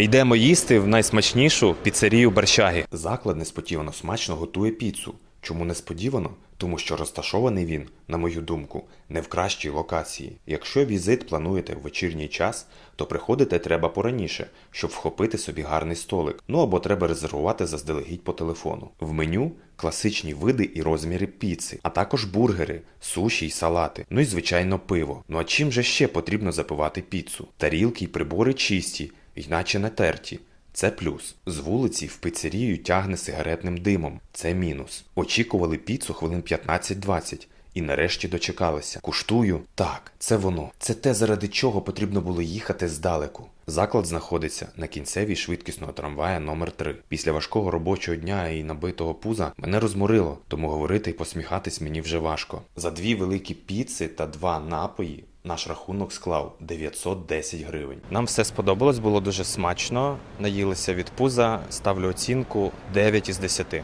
Йдемо їсти в найсмачнішу піцерію Барщаги. Заклад несподівано смачно готує піцу. Чому несподівано? Тому що розташований він, на мою думку, не в кращій локації. Якщо візит плануєте в вечірній час, то приходити треба пораніше, щоб вхопити собі гарний столик. Ну або треба резервувати заздалегідь по телефону. В меню класичні види і розміри піци, а також бургери, суші й салати. Ну і звичайно пиво. Ну а чим же ще потрібно запивати піцу? Тарілки й прибори чисті, й наче не терті. Це плюс. З вулиці в піцерію тягне сигаретним димом. Це мінус. Очікували піцу хвилин 15-20. І нарешті дочекалися. Куштую так, це воно. Це те, заради чого потрібно було їхати здалеку. Заклад знаходиться на кінцевій швидкісного трамвая номер 3 Після важкого робочого дня і набитого пуза мене розморило, тому говорити і посміхатись мені вже важко. За дві великі піци та два напої наш рахунок склав 910 гривень. Нам все сподобалось, було дуже смачно. Наїлися від пуза. Ставлю оцінку 9 із 10.